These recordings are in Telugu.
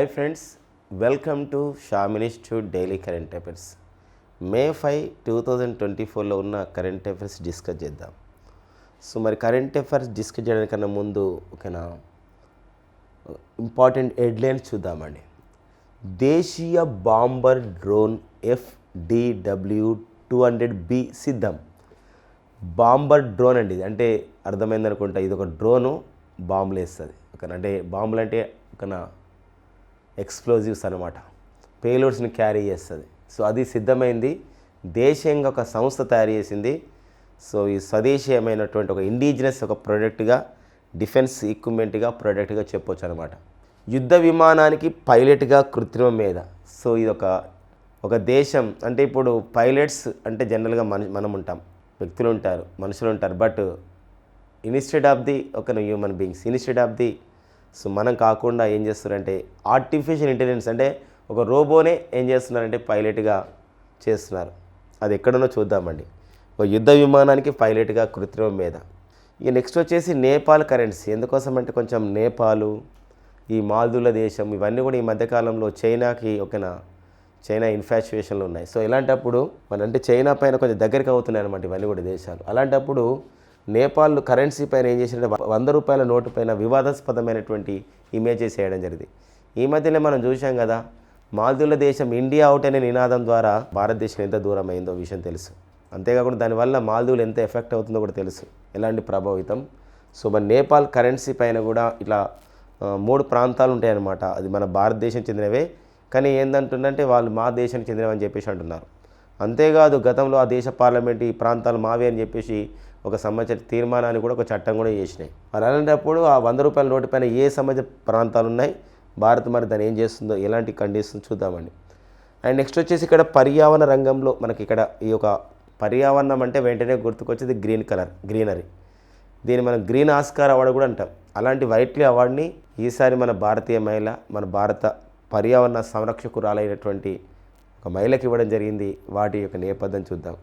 Hi friends welcome to Sham institute daily current affairs. May five two thousand twenty ఫోర్లో ఉన్న కరెంట్ అఫైర్స్ డిస్కస్ చేద్దాం. సో మరి కరెంట్ అఫైర్స్ డిస్కస్ చేయడానికన్నా ముందు ఒకనా ఇంపార్టెంట్ హెడ్లైన్స్ చూద్దామండి. దేశీయ bomber drone F D W two hundred B సిద్ధం. బాంబర్ డ్రోన్ అండి ఇది. అంటే అర్థమైంది అనుకుంటా ఇది ఒక డ్రోను బాంబులు వేస్తుంది ఒక అంటే బాంబులు అంటే ఒక ఎక్స్ప్లోజివ్స్ అనమాట పేలోడ్స్ని క్యారీ చేస్తుంది. సో అది సిద్ధమైంది. దేశంగా ఒక సంస్థ తయారు చేసింది. సో ఈ స్వదేశీయమైనటువంటి ఒక ఇండిజినస్ ఒక ప్రోడక్ట్గా డిఫెన్స్ ఎక్విప్మెంట్గా ప్రోడక్ట్గా చెప్పొచ్చు అనమాట యుద్ధ విమానానికి పైలట్గా కృత్రిమ మీద సో ఇది ఒక ఒక దేశం. అంటే ఇప్పుడు పైలట్స్ అంటే జనరల్గా మన మనం ఉంటాం వ్యక్తులు ఉంటారు మనుషులు ఉంటారు బట్ ఇన్స్టెడ్ ఆఫ్ ది ఒక human beings instead of the so మనం కాకుండా ఏం చేస్తున్నారంటే ఆర్టిఫిషియల్ ఇంటెలిజెన్స్ అంటే ఒక రోబోనే ఏం చేస్తున్నారంటే పైలట్గా చేస్తున్నారు. అది ఎక్కడనో చూద్దామండి. ఒక యుద్ధ విమానానికి పైలట్గా కృత్రిమం మీద. ఇక నెక్స్ట్ వచ్చేసి నేపాల్ కరెన్సీ ఎందుకోసం అంటే కొంచెం నేపాలు ఈ మాల్దీవుల దేశం ఇవన్నీ కూడా ఈ మధ్యకాలంలో చైనాకి ఒకన చైనా ఇన్ఫాచ్యుయేషన్లు ఉన్నాయి. సో ఇలాంటప్పుడు మన అంటే చైనా పైన కొంచెం దగ్గరికి అవుతున్నాయి అనమాట ఇవన్నీ కూడా దేశాలు. అలాంటప్పుడు నేపాల్ కరెన్సీ పైన ఏం చేసినట్టు వంద రూపాయల నోటు పైన వివాదాస్పదమైనటువంటి ఇమేజెస్ చేయడం జరిగింది. ఈ మధ్యనే మనం చూసాం కదా మాల్దీవుల దేశం ఇండియా అవుట్ అనే నినాదం ద్వారా భారతదేశం ఎంత దూరం అయిందో విషయం తెలుసు. అంతేకాకుండా దానివల్ల మాల్దీవులు ఎంత ఎఫెక్ట్ అవుతుందో కూడా తెలుసు. ఎలాంటి ప్రభావితం? సో మన నేపాల్ కరెన్సీ పైన కూడా ఇట్లా మూడు ప్రాంతాలు ఉంటాయన్నమాట. అది మన భారతదేశం చెందినవే కానీ ఏందంటుందంటే వాళ్ళు మా దేశానికి చెందినవని చెప్పేసి అంటున్నారు. అంతేకాదు గతంలో ఆ దేశ పార్లమెంట్ ఈ ప్రాంతాలు మావే అని చెప్పేసి ఒక సంబంధించిన తీర్మానాన్ని కూడా ఒక చట్టం కూడా చేసినాయి. మరి అలాంటప్పుడు ఆ వంద రూపాయల నోటు పైన ఏ సంబంధించిన ప్రాంతాలు ఉన్నాయి? భారత్ మరి దాన్ని ఏం చేస్తుందో? ఎలాంటి కండిషన్స్ చూద్దామండి. అండ్ నెక్స్ట్ వచ్చేసి ఇక్కడ పర్యావరణ రంగంలో మనకి ఇక్కడ ఈ యొక్క పర్యావరణం అంటే వెంటనే గుర్తుకొచ్చేది గ్రీన్ కలర్ గ్రీనరీ దీన్ని మనం గ్రీన్ ఆస్కార్ అవార్డు కూడా అంటాం. అలాంటి వైట్లీ అవార్డుని ఈసారి మన భారతీయ మహిళ మన భారత పర్యావరణ సంరక్షకురాలైనటువంటి ఒక మహిళకి ఇవ్వడం జరిగింది. వాటి యొక్క నేపథ్యం చూద్దాం.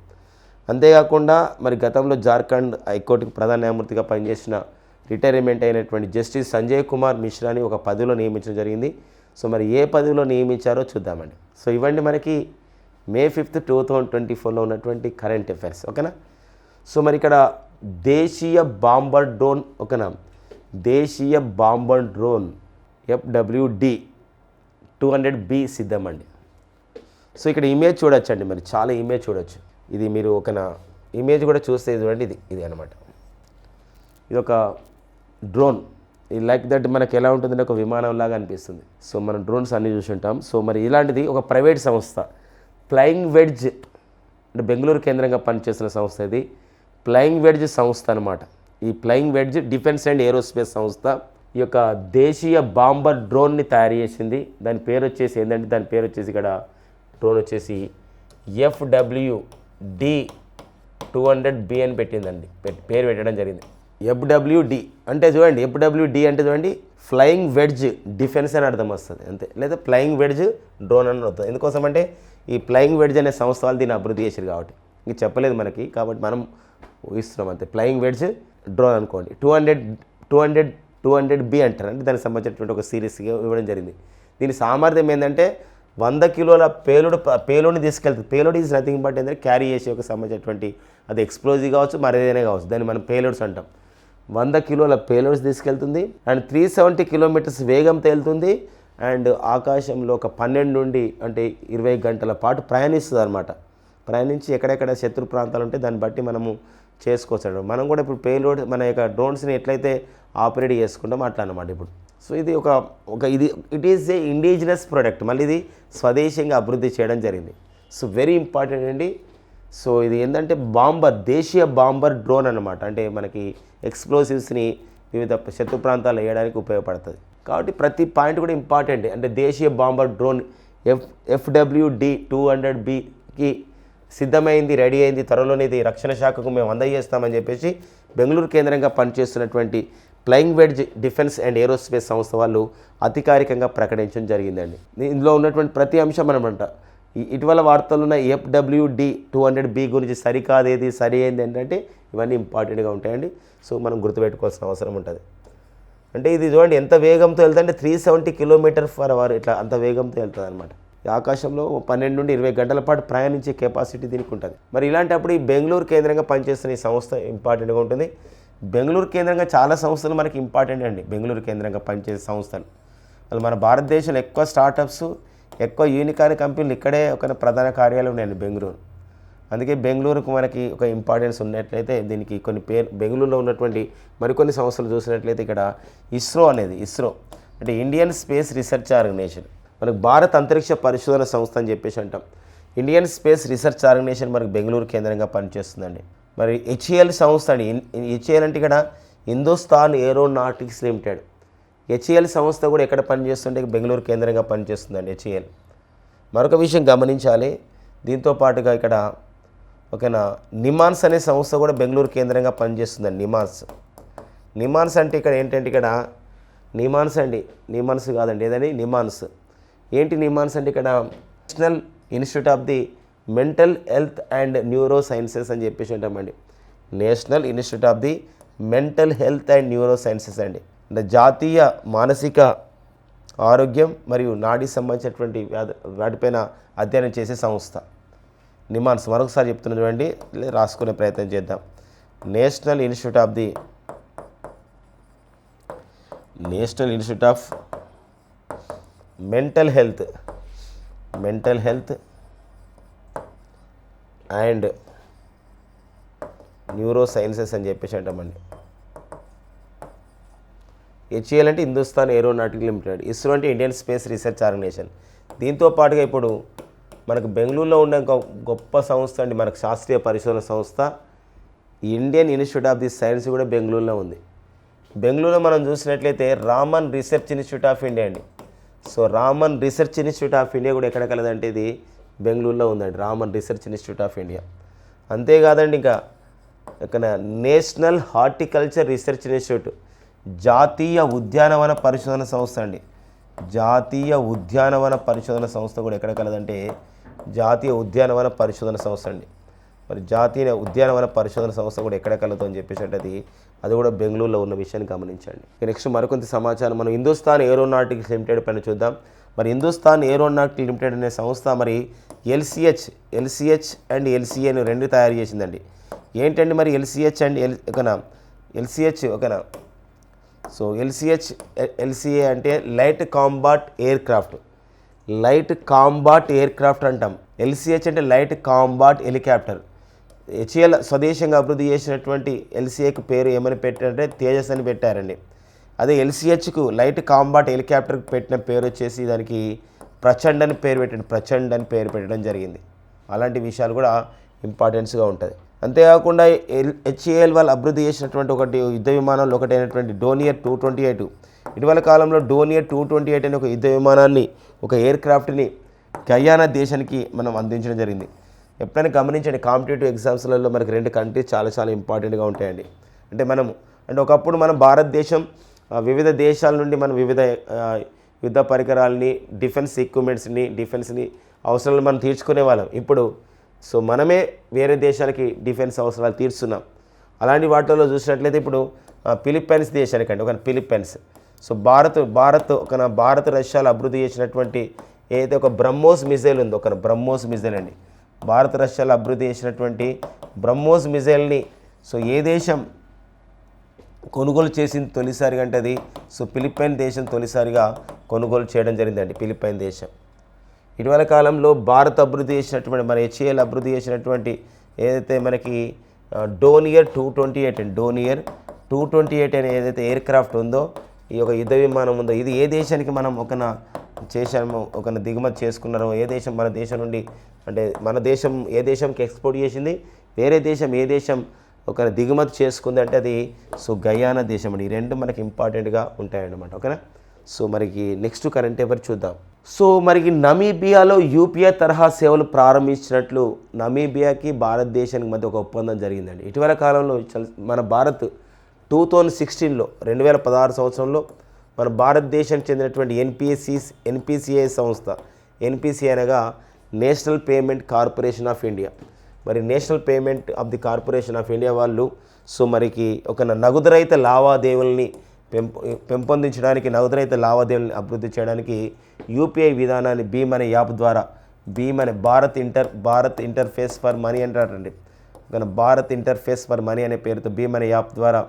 అంతేకాకుండా మరి గతంలో జార్ఖండ్ హైకోర్టుకు ప్రధాన న్యాయమూర్తిగా పనిచేసిన రిటైర్మెంట్ అయినటువంటి జస్టిస్ సంజయ్ కుమార్ మిశ్రాని ఒక పదవిలో నియమించడం జరిగింది. సో మరి ఏ పదవిలో నియమించారో చూద్దామండి. సో ఇవ్వండి మనకి May fifth two thousand twenty ఫోర్లో ఉన్నటువంటి కరెంట్ అఫైర్స్ ఓకేనా? సో మరి ఇక్కడ దేశీయ బాంబర్ డ్రోన్ ఓకేనా? దేశీయ bomber drone F W D two hundred B సిద్ధమండి so ఇక్కడ ఇమేజ్ చూడొచ్చండి మరి చాలా ఇమేజ్ చూడొచ్చు. ఇది మీరు ఒక ఇమేజ్ కూడా చూస్తే ఇది చూడండి ఇది ఇది అనమాట ఇది ఒక డ్రోన్ ఈ లైక్ దట్ మనకి ఎలా ఉంటుందంటే ఒక విమానం లాగా అనిపిస్తుంది. సో మనం డ్రోన్స్ అన్నీ చూసుంటాం సో మరి ఇలాంటిది ఒక ప్రైవేట్ సంస్థ. ఫ్లయింగ్ వెడ్జ్ అంటే బెంగళూరు కేంద్రంగా పనిచేస్తున్న సంస్థ ఇది. ఫ్లయింగ్ వెడ్జ్ సంస్థ అనమాట ఈ flying wedge defence and aerospace సంస్థ ఈ యొక్క దేశీయ బాంబర్ డ్రోన్ని తయారు చేసింది. దాని పేరు వచ్చేసి ఏంటంటే దాని పేరు వచ్చేసి ఇక్కడ డ్రోన్ వచ్చేసి F W D two hundred B అని పెట్టిందండి. పేరు పెట్టడం జరిగింది. ఎఫ్డబ్ల్యూడి అంటే చూడండి ఎఫ్డబ్ల్యూడి అంటే చూడండి ఫ్లయింగ్ వెడ్జ్ డిఫెన్స్ అని అర్థం వస్తుంది అంతే. లేదా ఫ్లయింగ్ వెడ్జ్ డ్రోన్ అని వస్తుంది ఎందుకోసం అంటే ఈ ఫ్లయింగ్ వెడ్జ్ అనే సంస్థ వాళ్ళు దీన్ని అభివృద్ధి చేశారు కాబట్టి. ఇంక చెప్పలేదు మనకి కాబట్టి మనం ఊహిస్తున్నాం అంతే. ఫ్లయింగ్ వెడ్జ్ డ్రోన్ అనుకోండి. Two hundred two hundred two hundred B అంటారు. అంటే దానికి సంబంధించినటువంటి ఒక సిరీస్గా ఇవ్వడం జరిగింది. దీని సామర్థ్యం ఏంటంటే వంద కిలోల పేలుడు పేలుడిని తీసుకెళ్తుంది పేలోడ్ ఈజ్ నథింగ్ బట్ ఏంటంటే క్యారీ చేసే ఒక సంబంధించినటువంటి అది ఎక్స్ప్లోజివ్ కావచ్చు మరేదైనా కావచ్చు. దాన్ని మనం పేలోడ్స్ అంటాం. వంద కిలోల పేలోడ్స్ తీసుకెళ్తుంది అండ్ త్రీ సెవెంటీ కిలోమీటర్స్ వేగం తేలుతుంది అండ్ ఆకాశంలో ఒక పన్నెండు నుండి అంటే ఇరవై గంటల పాటు ప్రయాణిస్తుంది అనమాట ప్రయాణించి ఎక్కడెక్కడ శత్రు ప్రాంతాలు ఉంటే దాన్ని బట్టి మనము చేసుకోవచ్చు. మనం కూడా ఇప్పుడు పేలోడ్ మన యొక్క డ్రోన్స్ని ఎట్లయితే ఆపరేట్ చేసుకుంటాం అట్లా అనమాట ఇప్పుడు. సో ఇది ఒక ఒక ఇది it is a indigenous product మళ్ళీ ఇది స్వదేశంగా అభివృద్ధి చేయడం జరిగింది. సో వెరీ ఇంపార్టెంట్ అండి. సో ఇది ఏంటంటే బాంబర్ దేశీయ బాంబర్ డ్రోన్ అన్నమాట. అంటే మనకి ఎక్స్ప్లోసివ్స్ని వివిధ శత్రు ప్రాంతాలు వేయడానికి ఉపయోగపడుతుంది. కాబట్టి ప్రతి పాయింట్ కూడా ఇంపార్టెంట్ అంటే దేశీయ bomber drone F F W D two hundred బికి సిద్ధమైంది రెడీ అయింది త్వరలోనే ఇది రక్షణ శాఖకు మేము అందజేస్తామని చెప్పేసి బెంగళూరు కేంద్రంగా పనిచేస్తున్నటువంటి flying wedge defence and aerospace సంస్థ వాళ్ళు అధికారికంగా ప్రకటించడం జరిగిందండి. ఇందులో ఉన్నటువంటి ప్రతి అంశం అనమాట ఈ- ఇటీవల వార్తలు ఉన్న ఎఫ్డబ్ల్యూడి టూ హండ్రెడ్ బి గురించి సరికాదేది సరి అయింది ఏంటంటే ఇవన్నీ ఇంపార్టెంట్గా ఉంటాయండి. సో మనం గుర్తుపెట్టుకోవాల్సిన అవసరం ఉంటుంది. అంటే ఇది చూడండి ఎంత వేగంతో వెళ్తుంది three seventy kilometre per hour ఇట్లా అంత వేగంతో వెళ్తుంది అనమాట ఆకాశంలో పన్నెండు నుండి ఇరవై గంటల పాటు ప్రయాణించే కెపాసిటీ దీనికి ఉంటుంది. మరి ఇలాంటప్పుడు ఈ బెంగళూరు కేంద్రంగా పనిచేస్తున్న ఈ సంస్థ ఇంపార్టెంట్గా ఉంటుంది. బెంగళూరు కేంద్రంగా చాలా సంస్థలు మనకి ఇంపార్టెంట్ అండి. బెంగళూరు కేంద్రంగా పనిచేసే సంస్థలు. అసలు మన భారతదేశంలో ఎక్కువ స్టార్టప్స్ ఎక్కువ యూనికాన్ కంపెనీలు ఇక్కడే ఒక ప్రధాన కార్యాలయం ఉన్నాయండి బెంగళూరు. అందుకే బెంగళూరుకు మనకి ఒక ఇంపార్టెన్స్ ఉన్నట్లయితే దీనికి కొన్ని పేరు బెంగళూరులో ఉన్నటువంటి మరికొన్ని సంస్థలు చూసినట్లయితే ఇక్కడ ఇస్రో అనేది ఇస్రో అంటే ఇండియన్ స్పేస్ రీసెర్చ్ ఆర్గనైజేషన్ మనకు భారత్ అంతరిక్ష పరిశోధన సంస్థ అని చెప్పేసి అంటాం. ఇండియన్ స్పేస్ రీసెర్చ్ ఆర్గనైజేషన్ మనకు బెంగళూరు కేంద్రంగా పనిచేస్తుందండి. మరి హెచ్ఏఎల్ సంస్థ అండి. హెచ్ఏఎల్ అంటే ఇక్కడ హిందుస్థాన్ ఏరోనాటిక్స్ లిమిటెడ్. హెచ్ఏఎల్ సంస్థ కూడా ఎక్కడ పనిచేస్తుంటే బెంగళూరు కేంద్రంగా పనిచేస్తుందండి హెచ్ఏఎల్. మరొక విషయం గమనించాలి. దీంతో పాటుగా ఇక్కడ ఓకేనా నిమాన్స్ అనే సంస్థ కూడా బెంగళూరు కేంద్రంగా పనిచేస్తుందండి నిమాన్స్. నిమాన్స్ అంటే ఇక్కడ ఏంటంటే ఇక్కడ నిమాన్స్ అండి నిమాన్స్ కాదండి ఏదండి? నిమాన్స్. ఏంటి నిమాన్స్ అంటే ఇక్కడ national institute of the mental health and neuro sciences అని చెప్పేసి ఉంటామండి. National institute of the mental health and neuro sciences అండి. అంటే జాతీయ మానసిక ఆరోగ్యం మరియు నాడీ సంబంధించినటువంటి వ్యాధి వాటిపైన అధ్యయనం చేసే సంస్థ. నిమాన్స్ మరొకసారి చెప్తున్నా చూడండి రాసుకునే ప్రయత్నం చేద్దాం. National institute of the national institute of mental health mental health and neuro sciences అని చెప్పేసి అంటామండి. హెచ్ఏఎల్ అంటే హిందుస్థాన్ ఏరోనాటిక్ లిమిటెడ్. ఇస్రో అంటే ఇండియన్ స్పేస్ రీసెర్చ్ ఆర్గనైజేషన్. దీంతో పాటుగా ఇప్పుడు మనకు బెంగళూరులో ఉన్న ఇంకో గొప్ప సంస్థ అండి మనకు శాస్త్రీయ పరిశోధన సంస్థ. Indian institute of the science కూడా బెంగళూరులో ఉంది. బెంగళూరులో మనం చూసినట్లయితే Raman research institute of India అండి. So Raman research institute of India కూడా ఎక్కడ కలదంటే ఇది బెంగళూరులో ఉందండి Raman research institute of India. అంతేకాదండి ఇంకా ఇక్కడ నేషనల్ హార్టికల్చర్ రీసెర్చ్ ఇన్స్టిట్యూట్ జాతీయ ఉద్యానవన పరిశోధన సంస్థ అండి. జాతీయ ఉద్యానవన పరిశోధన సంస్థ కూడా ఎక్కడ కలదంటే జాతీయ ఉద్యానవన పరిశోధన సంస్థ అండి. మరి జాతీయ ఉద్యానవన పరిశోధన సంస్థ కూడా ఎక్కడ కలదు అని చెప్పేసి అంటే అది అది కూడా బెంగళూరులో ఉన్న విషయాన్ని గమనించండి. నెక్స్ట్ మరికొంత సమాచారం మనం హిందుస్థాన్ ఏరోనాటిక్స్ లిమిటెడ్ పైన చూద్దాం. మరి హిందుస్థాన్ ఏరోనాటిక్ లిమిటెడ్ అనే సంస్థ మరి ఎల్సిహెచ్ ఎల్సిహెచ్ అండ్ ఎల్సిఏ అని రెండు తయారు చేసిందండి. ఏంటండి మరి ఎల్సిహెచ్ అండ్ ఎల్ ఒకనా? ఎల్సిహెచ్ ఒకనా? సో ఎల్సిహెచ్ ఎల్సిఏ అంటే light combat aircraft light combat aircraft అంటాం ఎల్సిహెచ్ అంటే లైట్ కాంబాట్ హెలికాప్టర్. హెచ్ఏఎల్ స్వదేశంగా అభివృద్ధి చేసినటువంటి ఎల్సిఏకి పేరు ఏమని పెట్టారంటే తేజస్ అని పెట్టారండి. అదే ఎల్సిహెచ్కు లైట్ కాంబాట్ హెలికాప్టర్కి పెట్టిన పేరు వచ్చేసి దానికి ప్రచండ్ అని పేరు పెట్టండి ప్రచండ్ అని పేరు పెట్టడం జరిగింది. అలాంటి విషయాలు కూడా ఇంపార్టెన్స్గా ఉంటుంది. అంతేకాకుండా ఎల్ హెచ్ఏఎల్ వాళ్ళు అభివృద్ధి చేసినటువంటి ఒకటి యుద్ధ విమానంలో ఒకటైనటువంటి డోనియర్ టూ ట్వంటీ ఎయిట్. ఇటీవల కాలంలో డోనియర్ టూ ట్వంటీ ఎయిట్ అనే ఒక యుద్ధ విమానాన్ని ఒక ఎయిర్ క్రాఫ్ట్ని గయానా దేశానికి మనం అందించడం జరిగింది. ఎప్పుడైనా గమనించండి కాంపిటేటివ్ ఎగ్జామ్స్లలో మనకి రెండు కంట్రీస్ చాలా చాలా ఇంపార్టెంట్గా ఉంటాయండి. అంటే మనం అంటే ఒకప్పుడు మన భారతదేశం వివిధ దేశాల నుండి మనం వివిధ యుద్ధ పరికరాలని డిఫెన్స్ ఎక్విప్మెంట్స్ని డిఫెన్స్ని అవసరాలు మనం తీర్చుకునే వాళ్ళం. ఇప్పుడు సో మనమే వేరే దేశాలకి డిఫెన్స్ అవసరాలు తీర్చున్నాం. అలాంటి వాటిలో చూసినట్లయితే ఇప్పుడు ఫిలిప్పైన్స్ దేశానికండి ఒక ఫిలిప్పైన్స్. సో భారత్ భారత్ ఒక భారత రష్యాలు అభివృద్ధి చేసినటువంటి ఏదైతే ఒక బ్రహ్మోస్ మిజైల్ ఉందో ఒక బ్రహ్మోస్ మిజైల్ అండి. భారత రష్యాలు అభివృద్ధి చేసినటువంటి బ్రహ్మోస్ మిజైల్ని సో ఏ దేశం కొనుగోలు చేసింది తొలిసారిగా అంటే అది సో ఫిలిప్పైన్ దేశం తొలిసారిగా కొనుగోలు చేయడం జరిగిందండి ఫిలిప్పైన్ దేశం. ఇటీవల కాలంలో భారత్ అభివృద్ధి చేసినటువంటి మన హెచ్ఏఎల్ అభివృద్ధి చేసినటువంటి ఏదైతే మనకి డోనియర్ టూ ట్వంటీ ఎయిట్ అండి డోనియర్ టూ ట్వంటీ ఎయిట్ అనే ఏదైతే ఎయిర్ క్రాఫ్ట్ ఉందో ఈ యొక్క యుద్ధ విమానం ఉందో ఇది ఏ దేశానికి మనం ఒకన చేశామో ఒక దిగుమతి చేసుకున్నారో ఏ దేశం మన దేశం నుండి అంటే మన దేశం ఏ దేశంకి ఎక్స్పోర్ట్ చేసింది వేరే దేశం ఏ దేశం ఒక దిగుమతి చేసుకుంది అంటే అది సో గయానా దేశం అండి. ఈ రెండు మనకి ఇంపార్టెంట్గా ఉంటాయన్నమాట. ఓకేనా? సో మనకి నెక్స్ట్ కరెంట్ ఎవరు చూద్దాం? సో మనకి నమీబియాలో యూపీఐ తరహా సేవలు ప్రారంభించినట్లు నమీబియాకి భారతదేశానికి మధ్య ఒక ఒప్పందం జరిగిందండి. ఇటీవల కాలంలో చల్- మన భారత్ టూ థౌజండ్ సిక్స్టీన్లో రెండు వేల పదహారు సంవత్సరంలో మన భారతదేశానికి చెందినటువంటి ఎన్పిఎస్సిస్ ఎన్పిసిఐ సంస్థ ఎన్పిసిఐ అనగా national payment corporation of India మరి national payment of the corporation of India వాళ్ళు సో మరికి ఒక నగదు రహిత లావాదేవీలని పెంపొ పెంపొందించడానికి నగదురహిత లావాదేవీలను అభివృద్ధి చేయడానికి యూపీఐ విధానాన్ని భీమ్ అనే యాప్ ద్వారా భీమ్ అనే Bharat inter Bharat interface for money అంటారండి. కానీ భారత్ ఇంటర్ఫేస్ ఫర్ మనీ అనే పేరుతో భీమ్ అనే యాప్ ద్వారా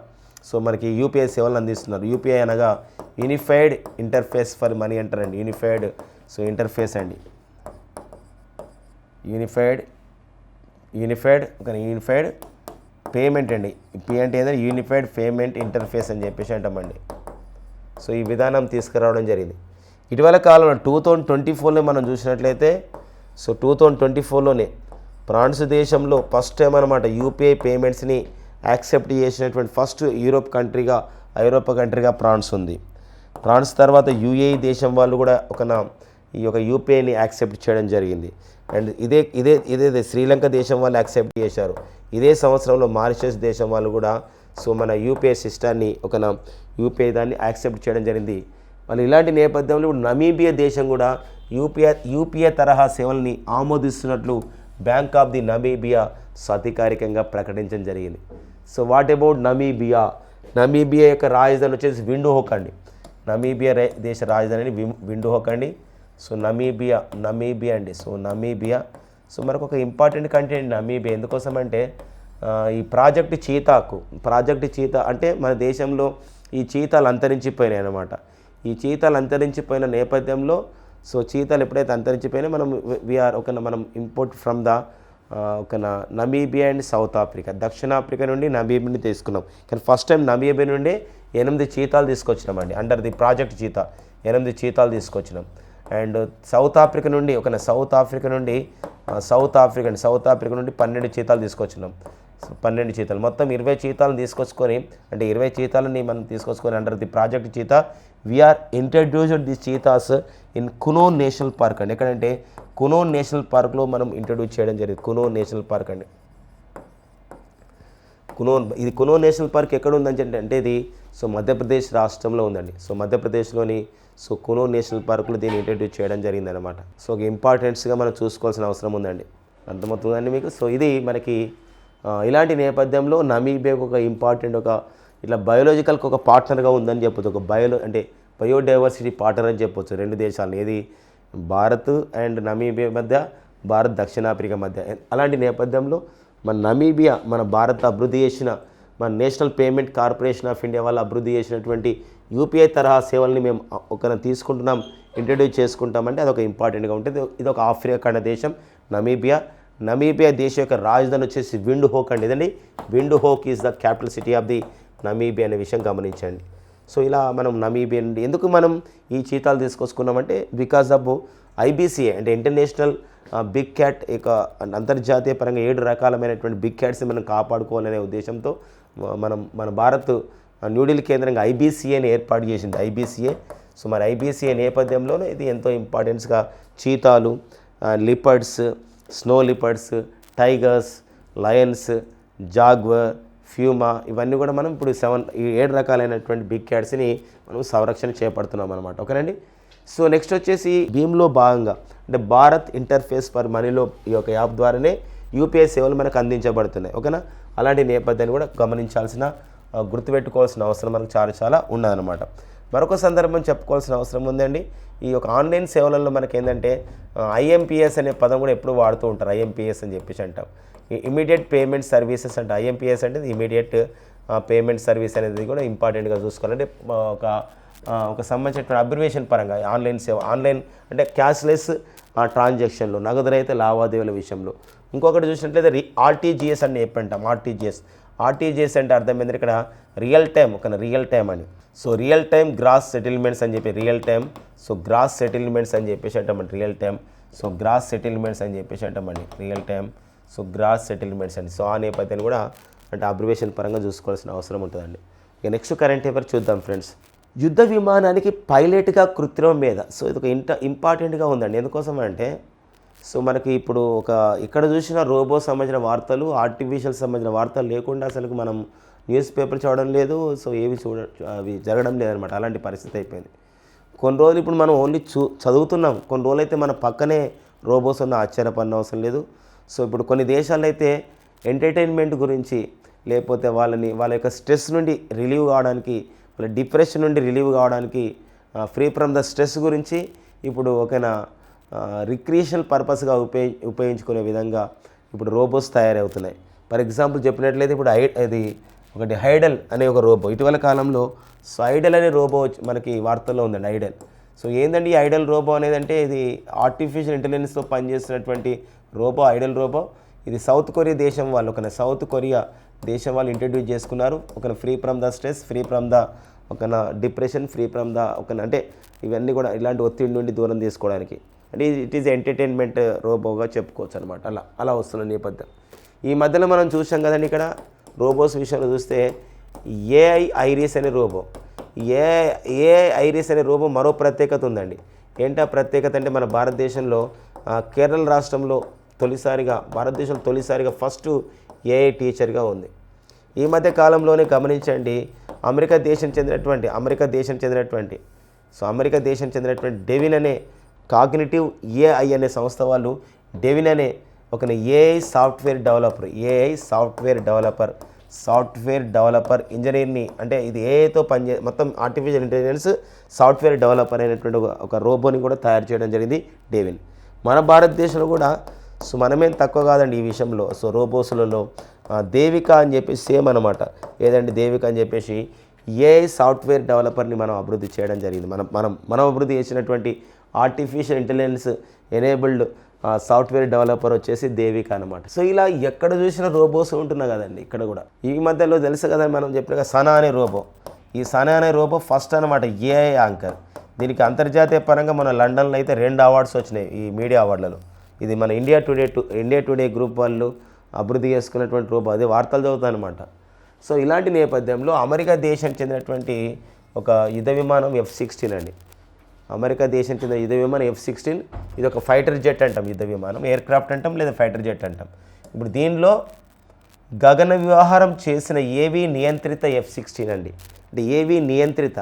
సో మనకి యూపీఐ సేవలను అందిస్తున్నారు. యూపీఐ అనగా యూనిఫైడ్ ఇంటర్ఫేస్ ఫర్ మనీ అంటారండి. యూనిఫైడ్ సో ఇంటర్ఫేస్ అండి. యూనిఫైడ్ యూనిఫైడ్ ఒక యూనిఫైడ్ పేమెంట్ అండి. పి అంటే ఏంటంటే యూనిఫైడ్ పేమెంట్ ఇంటర్ఫేస్ అని చెప్పేసి అంటామండి. సో ఈ విధానం తీసుకురావడం జరిగింది. ఇటీవల కాలంలో టూ థౌజండ్ ట్వంటీ ఫోర్లో మనం చూసినట్లయితే సో టూ థౌజండ్ ట్వంటీ ఫోర్లోనే ఫ్రాన్స్ దేశంలో ఫస్ట్ టైం అనమాట యూపీఐ పేమెంట్స్ని యాక్సెప్ట్ చేసినటువంటి ఫస్ట్ యూరోప్ కంట్రీగా ఐరోపా కంట్రీగా ఫ్రాన్స్ ఉంది. ఫ్రాన్స్ తర్వాత యూఏఈ దేశం వాళ్ళు కూడా ఒక ఈ యొక్క యూపీఐని యాక్సెప్ట్ చేయడం జరిగింది. అండ్ ఇదే ఇదే ఇదే శ్రీలంక దేశం వాళ్ళు యాక్సెప్ట్ చేశారు. ఇదే సంవత్సరంలో మారిషస్ దేశం వాళ్ళు కూడా సో మన యూపీఐ సిస్టాన్ని ఒక యూపీఐ దాన్ని యాక్సెప్ట్ చేయడం జరిగింది. వాళ్ళు ఇలాంటి నేపథ్యంలో ఇప్పుడు నమీబియా దేశం కూడా యూపీఐ యూపీఐ తరహా సేవల్ని ఆమోదిస్తున్నట్లు బ్యాంక్ ఆఫ్ ది నమీబియా అధికారికంగా ప్రకటించడం జరిగింది. So what about Namibia? Namibia యొక్క రాజధాని వచ్చేసి విండోహోక్ అండి. నమీబియా దేశ రాజధాని విం- విండోహోక్ అండి. సో నమీబియా నమీబియా అండి. So Namibia. సో మనకు ఒక ఇంపార్టెంట్ కంటెంట్ నమీబియా. ఎందుకోసం అంటే ఈ ప్రాజెక్ట్ చీతాకు ప్రాజెక్ట్ చీత అంటే మన దేశంలో ఈ చీతాలు అంతరించిపోయినాయి అనమాట ఈ చీతాలు అంతరించిపోయిన నేపథ్యంలో సో చీతాలు ఎప్పుడైతే అంతరించిపోయినా మనం వీఆర్ ఒక మనం ఇంపోర్ట్ ఫ్రమ్ ద ఒక నమీబియా అండ్ సౌత్ ఆఫ్రికా దక్షిణాఫ్రికా నుండి నమీబియాని తీసుకున్నాం. కానీ ఫస్ట్ టైం నమీబియా నుండి ఎనిమిది చీతాలు తీసుకొచ్చినామండి. అండర్ ది ప్రాజెక్ట్ చీత ఎనిమిది చీతాలు తీసుకొచ్చినాం. అండ్ సౌత్ ఆఫ్రికా నుండి ఒక సౌత్ ఆఫ్రికా నుండి సౌత్ ఆఫ్రికా అండి సౌత్ ఆఫ్రికా నుండి పన్నెండు చీతాలు తీసుకొచ్చినాం. పన్నెండు చీతాలు. మొత్తం ఇరవై చీతాలను తీసుకొచ్చుకొని అంటే ఇరవై చీతాలని మనం తీసుకొచ్చుకొని under the project cheetah we are introduced the cheetahs in Kuno national park అండి. ఎక్కడంటే కునోన్ నేషనల్ పార్క్లో మనం ఇంట్రడ్యూస్ చేయడం జరిగింది. కునోన్ నేషనల్ పార్క్ అండి. కునోన్ ఇది కునో నేషనల్ పార్క్ ఎక్కడ ఉందని అంటే ఇది సో మధ్యప్రదేశ్ రాష్ట్రంలో ఉందండి. సో మధ్యప్రదేశ్లోని సో కునోన్ నేషనల్ పార్కులో దీన్ని ఇంట్రడ్యూస్ చేయడం జరిగిందనమాట సో ఒక ఇంపార్టెన్స్గా మనం చూసుకోవాల్సిన అవసరం ఉందండి. అర్థమవుతుందండి మీకు? సో ఇది మనకి ఇలాంటి నేపథ్యంలో నమీబియాకు ఒక ఇంపార్టెంట్ ఒక ఇట్లా బయోలాజికల్కి ఒక పార్ట్నర్గా ఉందని చెప్పొచ్చు. ఒక బయోలో అంటే బయోడైవర్సిటీ పార్ట్నర్ అని చెప్పొచ్చు రెండు దేశాలు ఏది? భారత్ అండ్ నమీబియా మధ్య భారత్ దక్షిణాఫ్రికా మధ్య. అలాంటి నేపథ్యంలో మన నమీబియా మన భారత్ అభివృద్ధి చేసిన మన national payment corporation of India వాళ్ళు అభివృద్ధి చేసినటువంటి యూపీఐ తరహా సేవల్ని మేము ఒక తీసుకుంటున్నాం ఇంట్రడ్యూస్ చేసుకుంటామంటే ఒక ఇంపార్టెంట్గా ఉంటుంది. ఇది ఒక ఆఫ్రికా ఖండ దేశం నమీబియా. నమీబియా దేశం యొక్క రాజధాని వచ్చేసి విండ్ హోక్ అండి ఇదండి. Windhoek is the capital city of the Namibia అనే విషయం గమనించండి. సో ఇలా మనం నమీబియా నుండి ఎందుకు మనం ఈ చీతాలు తీసుకొచ్చుకున్నామంటే బికాస్ ఆఫ్ ఐబీసీఏ అంటే ఇంటర్నేషనల్ బిగ్ క్యాట్ ఇక అంతర్జాతీయ పరంగా ఏడు రకాలమైనటువంటి బిగ్ క్యాట్స్ని మనం కాపాడుకోవాలనే ఉద్దేశంతో మనం మన భారత్ న్యూఢిల్లీ కేంద్రంగా ఐబీసీఏని ఏర్పాటు చేసింది. ఐబీసీఏ. సో మరి ఐబీసీఏ నేపథ్యంలోనే ఇది ఎంతో ఇంపార్టెన్స్గా చీతాలు leopards snow leopards tigers lions jaguar puma ఇవన్నీ కూడా మనం ఇప్పుడు సెవెన్ ఈ ఏడు రకాలైనటువంటి బిగ్ క్యాట్స్ని మనం సంరక్షణ చేపడుతున్నాం అనమాట ఓకేనండి? సో నెక్స్ట్ వచ్చేసి భీమ్లో భాగంగా అంటే భారత్ ఇంటర్ఫేస్ ఫర్ మనీలో ఈ యొక్క యాప్ ద్వారానే యూపీఐ సేవలు మనకు అందించబడుతున్నాయి. ఓకేనా? అలాంటి నేపథ్యాన్ని కూడా గమనించాల్సిన గుర్తుపెట్టుకోవాల్సిన అవసరం మనకు చాలా చాలా ఉన్నదన్నమాట. మరొక సందర్భం చెప్పుకోవాల్సిన అవసరం ఉందండి. ఈ యొక్క ఆన్లైన్ సేవలలో మనకి ఏంటంటే ఐఎంపిఎస్ అనే పదం కూడా ఎప్పుడు వాడుతూ ఉంటారు. ఐఎంపిఎస్ అని చెప్పేసి అంటాం. ఇమీడియట్ పేమెంట్ సర్వీసెస్ అంటే ఐఎంపిఎస్ అంటే ఇమీడియట్ పేమెంట్ సర్వీస్ అనేది కూడా ఇంపార్టెంట్గా చూసుకోవాలంటే ఒక ఒక సంబంధించినటువంటి అబ్రివేషన్ పరంగా ఆన్లైన్ సేవ ఆన్లైన్ అంటే క్యాష్లెస్ ట్రాన్సాక్షన్లు నగదురహిత లావాదేవీల విషయంలో. ఇంకొకటి చూసినట్లయితే రి ఆర్టీజీఎస్ అని చెప్పంటాం ఆర్టీజీఎస్. ఆర్టీజీఎస్ అంటే అర్థం ఏంటంటే ఇక్కడ రియల్ టైం ఒక రియల్ టైం అని. So real time gross settlements అని చెప్పి real time so gross settlements అని చెప్పేసి అంటామండి real time so gross settlements అని చెప్పేసి అంటామండి real time so gross settlements అని. సో ఆ నేపథ్యాన్ని కూడా అంటే అబ్రివేషన్ పరంగా చూసుకోవాల్సిన అవసరం ఉంటుందండి. ఇక నెక్స్ట్ కరెంట్ పేపర్ చూద్దాం ఫ్రెండ్స్. యుద్ధ విమానానికి పైలట్గా కృత్రిమ మీద. సో ఇది ఒక ఇంట ఇంపార్టెంట్గా ఉందండి. ఎందుకోసం అంటే సో మనకి ఇప్పుడు ఒక ఇక్కడ చూసిన రోబో సంబంధించిన వార్తలు ఆర్టిఫిషియల్ సంబంధించిన వార్తలు లేకుండా అసలు మనం న్యూస్ పేపర్ చూడడం లేదు. సో ఏవి చూడ అవి జరగడం లేదనమాట అలాంటి పరిస్థితి అయిపోయింది. కొన్ని రోజులు ఇప్పుడు మనం ఓన్లీ చూ చదువుతున్నాం. కొన్ని రోజులు అయితే మన పక్కనే రోబోస్ ఉన్న ఆశ్చర్యపడిన అవసరం లేదు. సో ఇప్పుడు కొన్ని దేశాల్లో అయితే ఎంటర్టైన్మెంట్ గురించి లేకపోతే వాళ్ళని వాళ్ళ యొక్క స్ట్రెస్ నుండి రిలీవ్ కావడానికి డిప్రెషన్ నుండి రిలీవ్ కావడానికి ఫ్రీ ఫ్రమ్ ద స్ట్రెస్ గురించి ఇప్పుడు ఒకనా రిక్రియేషనల్ పర్పస్గా ఉపయోగి ఉపయోగించుకునే విధంగా ఇప్పుడు రోబోస్ తయారవుతున్నాయి. ఫర్ ఎగ్జాంపుల్ చెప్పినట్లయితే ఇప్పుడు ఐ అది ఒకటి హైడల్ అనే ఒక రోబో. ఇటీవల కాలంలో సో ఐడల్ అనే రోబో మనకి వార్తల్లో ఉందండి ఐడల్ సో ఏందండి ఈ ఐడల్ రోబో అనేది అంటే ఇది ఆర్టిఫిషియల్ ఇంటెలిజెన్స్తో పనిచేస్తున్నటువంటి రోబో ఐడల్ రోబో. ఇది సౌత్ కొరియా దేశం వాళ్ళు ఒక సౌత్ కొరియా దేశం వాళ్ళు ఇంట్రడ్యూస్ చేసుకున్నారు. ఒక free from the stress free from the ఒక డిప్రెషన్ ఫ్రీ ఫ్రమ్ ద ఒక అంటే ఇవన్నీ కూడా ఇలాంటి ఒత్తిడి నుండి దూరం తీసుకోవడానికి. అంటే ఇట్ ఈజ్ ఎంటర్టైన్మెంట్ రోబోగా చెప్పుకోవచ్చు అనమాట అలా అలా వస్తున్న నేపథ్యం. ఈ మధ్యలో మనం చూసాం కదండి ఇక్కడ రోబోస్ విషయంలో చూస్తే ఏఐ ఐరిస్ అనే రోబో. ఏ ఏఐ ఐరిస్ అనే రోబో మరో ప్రత్యేకత ఉందండి. ఏంటా ప్రత్యేకత అంటే మన భారతదేశంలో కేరళ రాష్ట్రంలో తొలిసారిగా భారతదేశంలో తొలిసారిగా ఫస్ట్ ఏఐ టీచర్గా ఉంది. ఈ మధ్య కాలంలోనే గమనించండి అమెరికా దేశం చెందినటువంటి అమెరికా దేశం చెందినటువంటి సో అమెరికా దేశం చెందినటువంటి డెవిన్ అనే కాగ్నిటివ్ ఏఐ అనే సంస్థ వాళ్ళు డెవిన్ అనే ఒక AI software developer AI software developer software developer ఇంజనీర్ని అంటే ఇది ఏఐతో పనిచే మొత్తం ఆర్టిఫిషియల్ ఇంటెలిజెన్స్ సాఫ్ట్వేర్ డెవలపర్ అయినటువంటి ఒక రోబోని కూడా తయారు చేయడం జరిగింది డేవిన్. మన భారతదేశంలో కూడా సో మనమేం తక్కువ కాదండి ఈ విషయంలో. సో రోబోస్లలో దేవిక అని చెప్పేసి సేమ్ అనమాట ఏదండి దేవిక అని చెప్పేసి ఏఐ సాఫ్ట్వేర్ డెవలపర్ని మనం అభివృద్ధి చేయడం జరిగింది. మనం మనం మనం అభివృద్ధి చేసినటువంటి artificial intelligence enabled software developer వచ్చేసి దేవిక అనమాట సో ఇలా ఎక్కడ చూసినా రోబోస్ ఉంటున్నాయి కదండి ఇక్కడ కూడా. ఈ మధ్యలో తెలుసు కదా మనం చెప్పిన సనా అనే రోబో. ఈ సనా అనే రోబో ఫస్ట్ అనమాట ఏఐ యాంకర్. దీనికి అంతర్జాతీయ పరంగా మన లండన్లో అయితే రెండు అవార్డ్స్ వచ్చినాయి ఈ మీడియా అవార్డులలో. ఇది మన India today to India today group వాళ్ళు అభివృద్ధి చేసుకున్నటువంటి రూపం. అది వార్తలు చదువుతాయి అనమాట సో ఇలాంటి నేపథ్యంలో అమెరికా దేశానికి చెందినటువంటి ఒక యుద్ధ విమానం ఎఫ్ సిక్స్టీన్ అండి. అమెరికా దేశం చెందిన యుద్ధ విమానం ఎఫ్ సిక్స్టీన్ ఇది ఒక ఫైటర్ జెట్ అంటాం యుద్ధ విమానం. ఎయిర్ క్రాఫ్ట్ అంటాం లేదా ఫైటర్ జెట్ అంటాం. ఇప్పుడు దీనిలో గగన వ్యవహారం చేసిన ఏవి నియంత్రిత ఎఫ్ సిక్స్టీన్ అండి. అంటే ఏవి నియంత్రిత.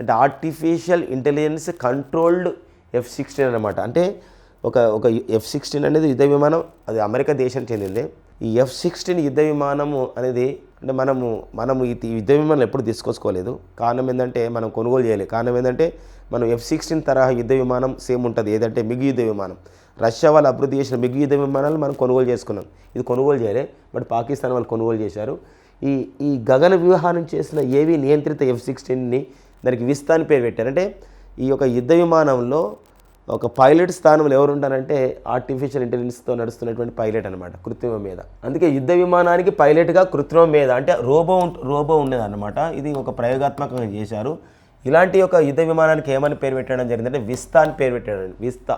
అంటే artificial intelligence controlled F sixteen అనమాట అంటే ఒక ఒక ఎఫ్ సిక్స్టీన్ అనేది యుద్ధ విమానం అది అమెరికా దేశం చెందింది. ఈ ఎఫ్ సిక్స్టీన్ యుద్ధ విమానము అనేది అంటే మనము మనము ఈ యుద్ధ విమానం ఎప్పుడు తీసుకొచ్చుకోలేదు. కారణం ఏంటంటే మనం కొనుగోలు చేయలేదు కారణం ఏంటంటే మనం ఎఫ్ సిక్స్టీన్ తరహా యుద్ధ విమానం సేమ్ ఉంటుంది. ఏదంటే మిగు యుద్ధ విమానం. రష్యా వాళ్ళు అభివృద్ధి చేసిన మిగు యుద్ధ విమానాలు మనం కొనుగోలు చేసుకున్నాం. ఇది కొనుగోలు చేయలే బట్ పాకిస్తాన్ వాళ్ళు కొనుగోలు చేశారు. ఈ ఈ గగన వ్యూహానం చేసిన ఏవి నియంత్రిత ఎఫ్ సిక్స్టీన్ని దానికి విస్తా పేరు పెట్టారు. అంటే ఈ యొక్క యుద్ధ విమానంలో ఒక పైలట్ స్థానంలో ఎవరు ఉంటారంటే ఆర్టిఫిషియల్ ఇంటెలిజెన్స్తో నడుస్తున్నటువంటి పైలట్ అనమాట కృత్రిమ మీద అందుకే యుద్ధ విమానానికి పైలట్గా కృత్రిమ మీద అంటే రోబో రోబో ఉండేది అనమాట ఇది ఒక ప్రయోగాత్మకంగా చేశారు. ఇలాంటి ఒక యుద్ధ విమానానికి ఏమని పేరు పెట్టడం జరిగిందంటే విస్తా అని పేరు పెట్టాడు విస్తా.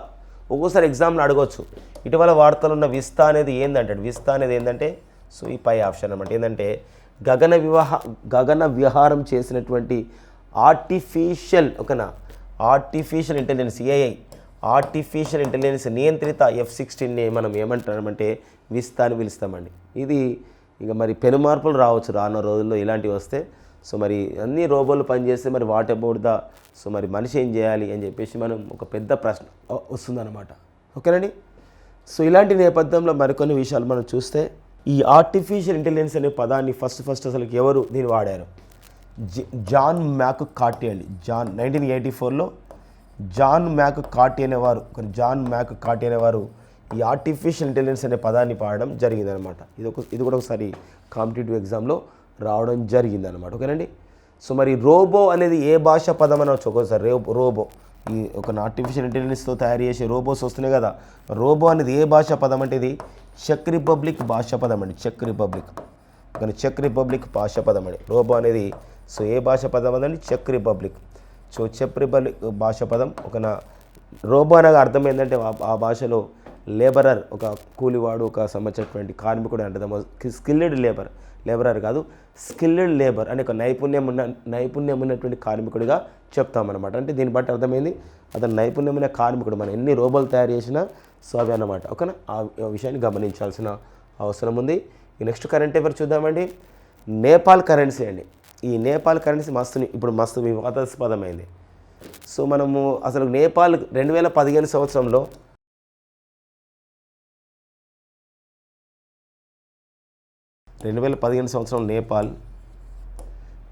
ఒక్కోసారి ఎగ్జామ్లో అడగవచ్చు ఇటీవల వార్తలు ఉన్న విస్తా అనేది ఏందంటాడు? విస్తా అనేది ఏంటంటే సో ఈ పై ఆప్షన్ అనమాట ఏంటంటే గగన వివాహ గగన విహారం చేసినటువంటి artificial ఒకనా artificial intelligence AI artificial intelligence నియంత్రిత ఎఫ్ సిక్స్టీన్ని మనం ఏమంటామంటే విస్తా అని పిలుస్తామండి. ఇది ఇక మరి పెను మార్పులు రావచ్చు రానున్న రోజుల్లో ఇలాంటివి వస్తే. సో మరి అన్ని రోబోలు పనిచేస్తే మరి వాట్ అబౌట్ ద సో మరి మనిషి ఏం చేయాలి అని చెప్పేసి మనం ఒక పెద్ద ప్రశ్న వస్తుందన్నమాట. ఓకేనండి? సో ఇలాంటి నేపథ్యంలో మరికొన్ని విషయాలు మనం చూస్తే ఈ ఆర్టిఫిషియల్ ఇంటెలిజెన్స్ అనే పదాన్ని ఫస్ట్ ఫస్ట్ అసలు ఎవరు దీన్ని వాడారు? జాన్ మ్యాక్ కార్టీ అండి. జాన్ నైన్టీన్ ఎయిటీ ఫోర్లో జాన్ మ్యాక్ కాటి అనేవారు. జాన్ మ్యాక్ కాటి అనేవారు ఈ ఆర్టిఫిషియల్ ఇంటెలిజెన్స్ అనే పదాన్ని పాడడం జరిగిందనమాట. ఇది ఒక ఇది కూడా ఒకసారి కాంపిటేటివ్ ఎగ్జామ్లో రావడం జరిగిందనమాట. ఓకేనండి? సో మరి రోబో అనేది ఏ భాష పదం అనవచ్చు ఒకసారి రే రోబో. ఈ ఒక ఆర్టిఫిషియల్ ఇంటెలిజెన్స్తో తయారు చేసే రోబోస్ వస్తున్నాయి కదా. రోబో అనేది ఏ భాష పదం అంటే ఇది? చెక్ రిపబ్లిక్ భాష పదం అండి. చెక్ రిపబ్లిక్ కానీ చెక్ రిపబ్లిక్ భాష పదం అండి. రోబో అనేది సో ఏ భాష పదం అదండి? Check republic so check republic భాష పదం ఒక నా రోబో అనగా అర్థం ఏంటంటే ఆ- భాషలో లేబరర్ ఒక కూలివాడు ఒక సంబంధించినటువంటి కార్మికుడు అంటే స్కిల్డ్ లేబర్. లేబరర్ కాదు స్కిల్డ్ లేబర్ అనే ఒక నైపుణ్యం ఉన్న నైపుణ్యం ఉన్నటువంటి కార్మికుడిగా చెప్తామన్నమాట. అంటే దీన్ని బట్టి అర్థమైంది అతను నైపుణ్యమైన కార్మికుడు. మనం ఎన్ని రోబోలు తయారు చేసినా సో అవి అన్నమాట. ఓకేనా? ఆ విషయాన్ని గమనించాల్సిన అవసరం ఉంది. ఈ నెక్స్ట్ కరెంట్ పేపర్ చూద్దామండి? నేపాల్ కరెన్సీ అండి. ఈ నేపాల్ కరెన్సీ మస్తు ఇప్పుడు మస్తు వివాదాస్పదమైంది సో మనము అసలు నేపాల్ రెండు వేల పదిహేను సంవత్సరంలో రెండు వేల పదిహేను సంవత్సరం నేపాల్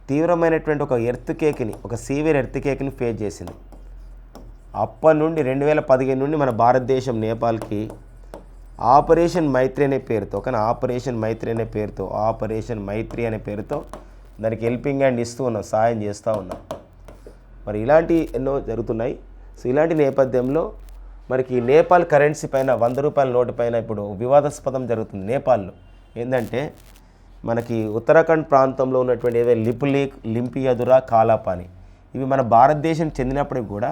తీవ్రమైనటువంటి ఒక ఎర్త్ కేక్ని ఒక సీవియర్ ఎర్త్ కేక్ని ఫేస్ చేసింది. అప్పటి నుండి రెండు వేల పదిహేను నుండి మన భారతదేశం నేపాల్కి ఆపరేషన్ మైత్రి అనే పేరుతో కానీ ఆపరేషన్ మైత్రి అనే పేరుతో ఆపరేషన్ మైత్రి అనే పేరుతో దానికి హెల్పింగ్ హ్యాండ్ ఇస్తూ ఉన్నాం సాయం చేస్తూ ఉన్నాం. మరి ఇలాంటి ఎన్నో జరుగుతున్నాయి. సో ఇలాంటి నేపథ్యంలో మనకి నేపాల్ కరెన్సీ పైన వంద రూపాయల నోటు పైన ఇప్పుడు వివాదాస్పదం జరుగుతుంది నేపాల్లో. ఏంటంటే మనకి ఉత్తరాఖండ్ ప్రాంతంలో ఉన్నటువంటి ఏదో లిపులేక్ లింపియదురా కాలాపాని ఇవి మన భారతదేశం చెందినప్పటికి కూడా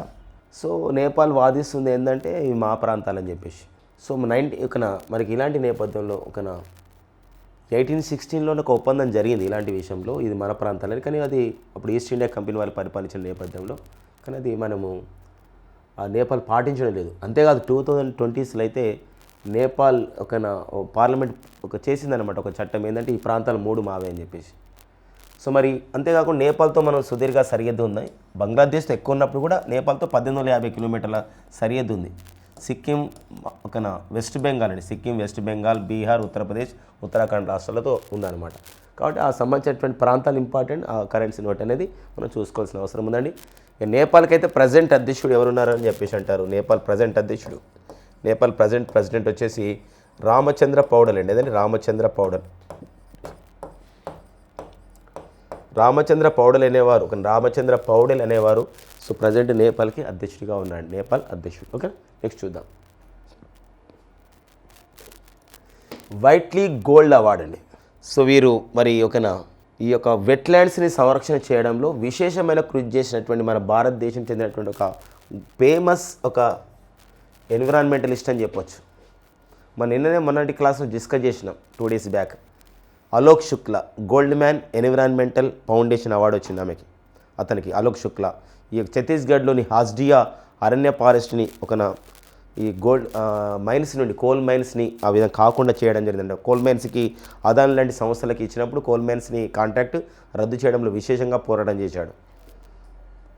సో నేపాల్ వాదిస్తుంది ఏంటంటే ఇవి మా ప్రాంతాలని చెప్పేసి. సో నైన్టీ ఒకన మనకి ఇలాంటి నేపథ్యంలో ఒకన ఎయిటీన్ సిక్స్టీన్లో ఒక ఒప్పందం జరిగింది ఇలాంటి విషయంలో. ఇది మన ప్రాంతాలని కానీ అది అప్పుడు ఈస్ట్ ఇండియా కంపెనీ వాళ్ళు పరిపాలించిన నేపథ్యంలో. కానీ అది మనము ఆ నేపాల్ పాటించడం లేదు. అంతేకాదు టూ థౌజండ్ ట్వంటీస్లో అయితే నేపాల్ ఒక పార్లమెంట్ ఒక చేసిందనమాట ఒక చట్టం ఏంటంటే ఈ ప్రాంతాలు మూడు మావే అని చెప్పేసి. సో మరి అంతేకాకుండా నేపాల్తో మనం సుదీర్ఘ సరిహద్దు ఉన్నాయి బంగ్లాదేశ్తో ఎక్కువ ఉన్నప్పుడు కూడా నేపాల్తో పద్దెనిమిది వందల యాభై కిలోమీటర్ల సరిహద్దు ఉంది. సిక్కిం ఒకన వెస్ట్ బెంగాల్ అండి. సిక్కిం వెస్ట్ బెంగాల్ బీహార్ ఉత్తరప్రదేశ్ ఉత్తరాఖండ్ రాష్ట్రాలతో ఉందన్నమాట. కాబట్టి ఆ సంబంధించినటువంటి ప్రాంతాలు ఇంపార్టెంట్. ఆ కరెన్సీ నోట్ అనేది మనం చూసుకోవాల్సిన అవసరం ఉందండి. ఇక నేపాల్కి అయితే ప్రజెంట్ అధ్యక్షుడు ఎవరున్నారని చెప్పేసి అంటారు. నేపాల్ ప్రజెంట్ అధ్యక్షుడు. నేపాల్ ప్రజెంట్ ప్రెసిడెంట్ వచ్చేసి రామచంద్ర పౌడల్ అండి. అదండి రామచంద్ర పౌడల్. రామచంద్ర పౌడల్ అనేవారు. ఒక రామచంద్ర పౌడల్ అనేవారు. సో ప్రజెంట్ నేపాల్కి అధ్యక్షుడిగా ఉన్నాడు. నేపాల్ అధ్యక్షుడు. ఓకే నెక్స్ట్ చూద్దాం. వైట్లీ గోల్డ్ అవార్డ్ అండి. సో వీరు మరి ఒకన ఈ యొక్క వెట్లాండ్స్ని సంరక్షణ చేయడంలో విశేషమైన కృషి చేసినటువంటి మన భారతదేశం చెందినటువంటి ఒక ఫేమస్ ఒక ఎన్విరాన్మెంటలిస్ట్ అని చెప్పొచ్చు. మన నిన్ననే మొన్నటి క్లాస్లో డిస్కస్ చేసినాం two days back. Alok Shukla Goldman environmental foundation award వచ్చింది ఆమెకి. అతనికి అలోక్ శుక్లా. ఈ ఛత్తీస్గఢ్లోని హాస్డియా అరణ్య ఫారెస్ట్ని ఒకన ఈ గోల్డ్ మైన్స్ నుండి కోల్ మైన్స్ని ఆ విధంగా కాకుండా చేయడం జరిగిందండి కోల్ మైన్స్కి అదాన్ లాంటి సంస్థలకి ఇచ్చినప్పుడు కోల్ మైన్స్ని కాంట్రాక్ట్ రద్దు చేయడంలో విశేషంగా పోరాటం చేశాడు.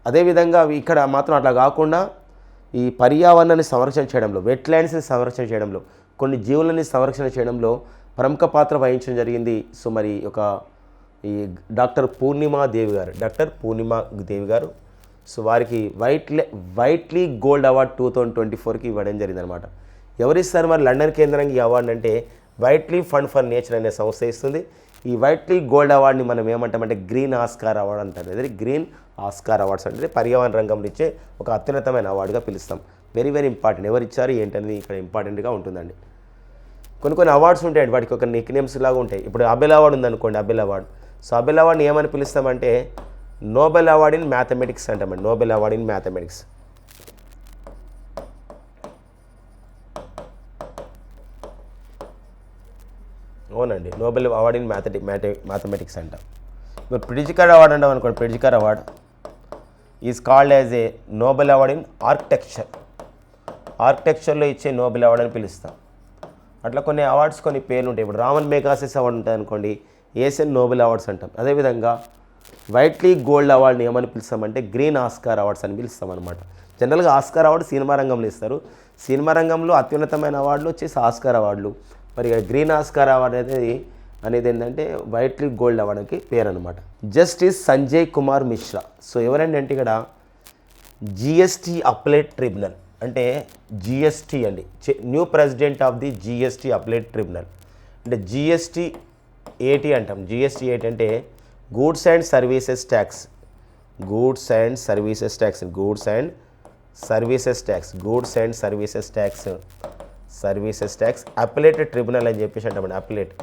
అదేవిధంగా ఇక్కడ మాత్రం అట్లా కాకుండా ఈ పర్యావరణాన్ని సంరక్షణ చేయడంలో వెట్లాండ్స్ని సంరక్షణ చేయడంలో కొన్ని జీవులని సంరక్షణ చేయడంలో ప్రముఖ పాత్ర వహించడం జరిగింది. సో మరి ఒక ఈ డాక్టర్ పూర్ణిమా దేవి గారు డాక్టర్ పూర్ణిమా దేవి గారు. సో వారికి Whitley Whitley gold award two thousand twenty ఫోర్కి ఇవ్వడం జరిగిందనమాట ఎవరిస్తారు మరి లండన్ కేంద్రంగా ఈ అవార్డు అంటే వైట్లీ ఫండ్ ఫర్ నేచర్ అనే సంస్థ ఇస్తుంది. ఈ వైట్లీ గోల్డ్ అవార్డ్ని మనం ఏమంటామంటే గ్రీన్ ఆస్కార్ అవార్డు అంటారు. అదే గ్రీన్ ఆస్కార్ అవార్డ్స్ అంటే పర్యావరణ రంగంలో ఇచ్చే ఒక అత్యున్నతమైన అవార్డుగా పిలుస్తాం. Very very important. ఎవరు ఇచ్చారు ఏంటనేది ఇక్కడ ఇంపార్టెంట్గా ఉంటుందండి. కొన్ని కొన్ని అవార్డ్స్ ఉంటాయండి. వాటికి ఒక నిక్ నేమ్స్ లాగా ఉంటాయి. ఇప్పుడు అబెల్ అవార్డు ఉందనుకోండి అబెల్ అవార్డు సో అబెల్ అవార్డుని ఏమని పిలుస్తామంటే నోబెల్ అవార్డ్ ఇన్ మ్యాథమెటిక్స్ అంటామండి నోబెల్ అవార్డ్ ఇన్ మ్యాథమెటిక్స్ అవునండి. Nobel award in mathematic mathematics అంటాం. ఇప్పుడు ప్రిడిజికర్ అవార్డ్ అంటాం అనుకోండి. Pritzker award is called as a Nobel award in architecture ఆర్కిటెక్చర్లో ఇచ్చే నోబెల్ అవార్డ్ అని పిలుస్తాం. అట్లా కొన్ని అవార్డ్స్ కొన్ని పేర్లు ఉంటాయి ఇప్పుడు రామన్ మేఘాసెస్ అవార్డు ఉంటుంది అనుకోండి ఏషియన్ నోబెల్ అవార్డ్స్ అంటాం. అదేవిధంగా వైట్లీ గోల్డ్ అవార్డుని ఏమని పిలుస్తామంటే గ్రీన్ ఆస్కార్ అవార్డ్స్ అని పిలుస్తాం అనమాట జనరల్గా ఆస్కార్ అవార్డు సినిమా రంగంలో ఇస్తారు. సినిమా రంగంలో అత్యున్నతమైన అవార్డులు వచ్చేసి ఆస్కార్ అవార్డులు. మరి గ్రీన్ ఆస్కార్ అవార్డు అనేది అనేది ఏంటంటే వైట్లీ గోల్డ్ అవార్డుకి పేరు అనమాట జస్టిస్ సంజయ్ కుమార్ మిశ్రా. సో ఎవరండి అంటే ఇక్కడ జిఎస్టీ అప్లైట్ ట్రిబ్యునల్. అంటే జిఎస్టీ అండి. New president of the GST appellate tribunal అంటే జిఎస్టీ ఏటీ అంటాం. జిఎస్టీ ఏటీ అంటే goods and services tax goods and services tax goods and services tax goods and services tax services tax appellate tribunal అని చెప్పేసి అంటామండి అప్లేట్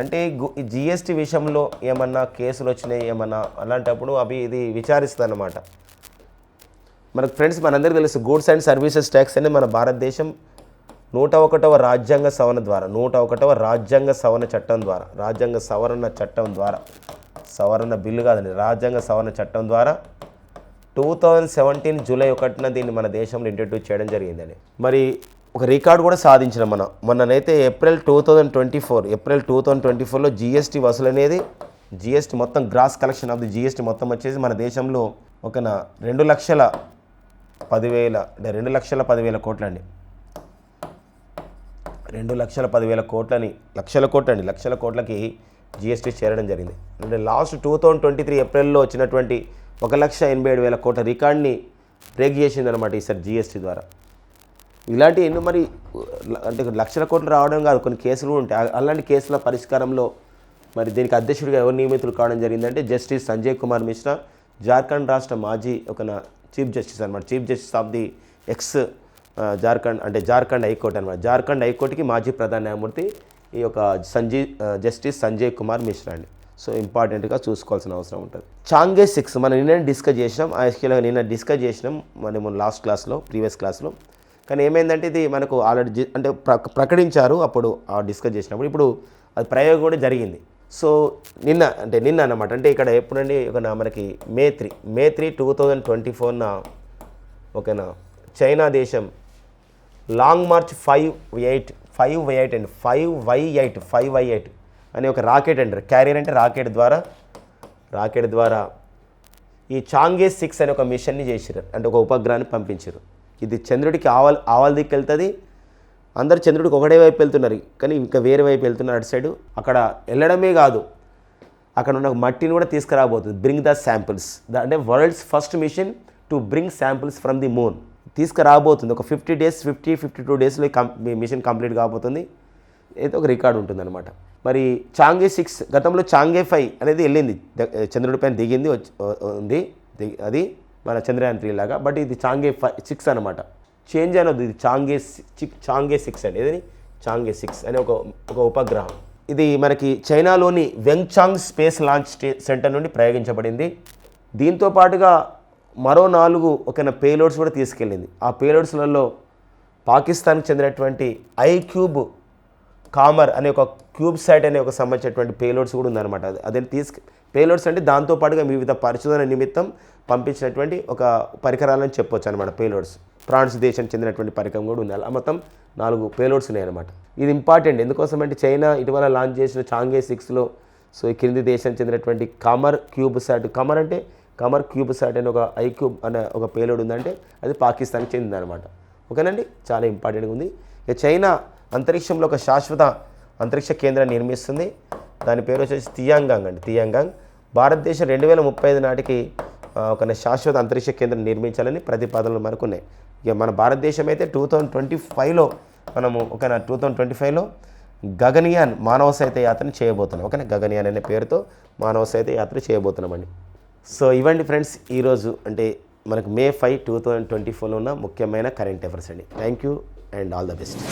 అంటే ఈ జిఎస్టీ విషయంలో ఏమన్నా కేసులు వచ్చినాయి ఏమన్నా? అలాంటప్పుడు అవి ఇది విచారిస్తుంది అన్నమాట మనకు ఫ్రెండ్స్ మనందరికీ తెలుసు గూడ్స్ అండ్ సర్వీసెస్ ట్యాక్స్ అనేది మన భారతదేశం నూట ఒకటవ రాజ్యాంగ సవరణ ద్వారా నూట ఒకటవ రాజ్యాంగ సవరణ చట్టం ద్వారా రాజ్యాంగ సవరణ చట్టం ద్వారా సవరణ బిల్లు కాదండి రాజ్యాంగ సవరణ చట్టం ద్వారా టూ థౌజండ్ సెవెంటీన్ జూలై ఒకటిన దీన్ని మన దేశంలో ఇంట్రడ్యూస్ చేయడం జరిగిందండి. మరి ఒక రికార్డు కూడా సాధించిన మనం. మొన్ననైతే April two thousand twenty four April two thousand twenty ఫోర్లో జిఎస్టీ వసూలు అనేది జిఎస్టీ మొత్తం gross collection of the GST మొత్తం వచ్చేసి మన దేశంలో ఒక రెండు లక్షల పదివేల రెండు లక్షల పదివేల కోట్లండి. రెండు లక్షల పదివేల కోట్లని లక్షల కోట్లండి లక్షల కోట్లకి జిఎస్టీ చేరడం జరిగింది. అంటే last two thousand twenty three ఏప్రిల్లో వచ్చినటువంటి ఒక లక్ష ఎనభై ఏడు వేల కోట్ల రికార్డ్ని బ్రేక్ చేసిందనమాట ఈసారి జిఎస్టీ ద్వారా. ఇలాంటి ఎన్నో మరి అంటే లక్షల కోట్లు రావడం కాదు కొన్ని కేసులు ఉంటాయి. అలాంటి కేసుల పరిష్కారంలో మరి దీనికి అధ్యక్షుడిగా ఎవరు నియమితులు కావడం జరిగిందంటే జస్టిస్ సంజయ్ కుమార్ మిశ్రా జార్ఖండ్ రాష్ట్ర మాజీ ఒక చీఫ్ జస్టిస్ అనమాట chief justice of the ex Jharkhand అంటే జార్ఖండ్ హైకోర్టు అనమాట జార్ఖండ్ హైకోర్టుకి మాజీ ప్రధాన న్యాయమూర్తి ఈ యొక్క సంజయ్ జస్టిస్ సంజయ్ కుమార్ మిశ్రా అండి. సో ఇంపార్టెంట్గా చూసుకోవాల్సిన అవసరం ఉంటుంది. చాంగే సిక్స్ మనం నిన్న డిస్కస్ చేసినాం. యాక్చువల్గా నిన్న డిస్కస్ చేసినాం. మనము లాస్ట్ క్లాస్లో ప్రీవియస్ క్లాస్లో. కానీ ఏమైందంటే ఇది మనకు ఆల్రెడీ అంటే ప్ర- ప్రకటించారు అప్పుడు ఆ డిస్కస్ చేసినప్పుడు. ఇప్పుడు అది ప్రయోగం కూడా జరిగింది. సో నిన్న అంటే నిన్న అన్నమాట. అంటే ఇక్కడ ఎప్పుడండి ఒక నా మనకి May three May three two thousand twenty ఫోర్న ఓకేనా? చైనా దేశం long march five eight five Y eight అండి. Five Y eight five Y eight అనే ఒక రాకెట్ అండి. క్యారియర్ అంటే రాకెట్ ద్వారా రాకెట్ ద్వారా ఈ చాంగే సిక్స్ అనే ఒక మిషన్ని చేసిరు అంటే ఒక ఉపగ్రహాన్ని పంపించారు ఇది చంద్రుడికి ఆవల్ ఆవల దిక్కు వెళ్తుంది అందరు చంద్రుడికి ఒకటే వైపు వెళ్తున్నారు. కానీ ఇంకా వేరే వైపు వెళ్తున్నారు అటు సైడు. అక్కడ వెళ్ళడమే కాదు. అక్కడ ఉన్న మట్టిని కూడా తీసుకురాబోతుంది. బ్రింగ్ ద శాంపిల్స్ అంటే world's first mission to bring samples from the moon తీసుకురాబోతుంది. ఒక fifty days fifty fifty two డేస్లో కం మిషన్ కంప్లీట్ కాబోతుంది. అయితే ఒక రికార్డు ఉంటుందన్నమాట. మరి చాంగే సిక్స్ గతంలో చాంగే ఫైవ్ అనేది వెళ్ళింది. చంద్రుడి పైన దిగింది ఉంది. దిగి- అది మన చంద్రయాన్ త్రీ లాగా. బట్ ఇది చాంగే ఫైవ్ సిక్స్ అనమాట చేంజ్ అనొద్దు ఇది చాంగే చాంగే సిక్స్ అండి. ఇది చాంగే సిక్స్ అనే ఒక ఒక ఉపగ్రహం. ఇది మనకి చైనాలోని వెంగ్చాంగ్ స్పేస్ లాంచ్ స్టే- సెంటర్ నుండి ప్రయోగించబడింది. దీంతో పాటుగా మరో నాలుగు ఒక పేలోడ్స్ కూడా తీసుకెళ్ళింది. ఆ పేలోడ్స్లలో పాకిస్తాన్కి చెందినటువంటి ఐ క్యూబ్ కామర్ అనే ఒక క్యూబ్ సైట్ అనే ఒక సంబంధించినటువంటి పేలోడ్స్ కూడా ఉందన్నమాట అది. అదే తీసుకు పేలోడ్స్ అంటే దాంతో పాటుగా వివిధ పరిశోధన నిమిత్తం పంపించినటువంటి ఒక పరికరాలని చెప్పొచ్చు అనమాట పేలోడ్స్ ఫ్రాన్స్ దేశానికి చెందినటువంటి పరికరం కూడా ఉంది. అలా మొత్తం నాలుగు పేలోడ్స్ ఉన్నాయన్నమాట. ఇది ఇంపార్టెంట్ ఎందుకోసం అంటే చైనా ఇటీవల లాంచ్ చేసిన చాంగే సిక్స్లో సో ఈ క్రింది దేశానికి చెందినటువంటి కమర్ క్యూబ్ సాట్ కమర్ అంటే కమర్ క్యూబ్ సాట్ అనే ఒక ఐ క్యూబ్ అనే ఒక పేలోడ్ ఉందంటే అది పాకిస్తాన్కి చెందిందనమాట ఓకేనండి? చాలా ఇంపార్టెంట్గా ఉంది. ఇక చైనా అంతరిక్షంలో ఒక శాశ్వత అంతరిక్ష కేంద్రాన్ని నిర్మిస్తుంది. దాని పేరు వచ్చేసి తియాంగాంగ్ అండి తియాంగాంగ్. భారతదేశం రెండు వేల ముప్పై ఐదు నాటికి ఒక శాశ్వత అంతరిక్ష కేంద్రం నిర్మించాలని ప్రతిపాదనలు మనకు ఉన్నాయి ఇక మన భారతదేశం అయితే టూ థౌజండ్ ట్వంటీ ఫైవ్లో మనము ఒక టూ థౌజండ్ ట్వంటీ ఫైవ్లో గగనయాన్ మానవ సహిత యాత్రను చేయబోతున్నాం. ఓకేనా గగనయాన్ అనే పేరుతో మానవ సహిత యాత్ర చేయబోతున్నామండి. సో ఇవ్వండి ఫ్రెండ్స్ ఈరోజు అంటే మనకు May five two thousand twenty ఫోర్లో ఉన్న ముఖ్యమైన కరెంట్ అఫైర్స్ అండి. Thank you and all the best.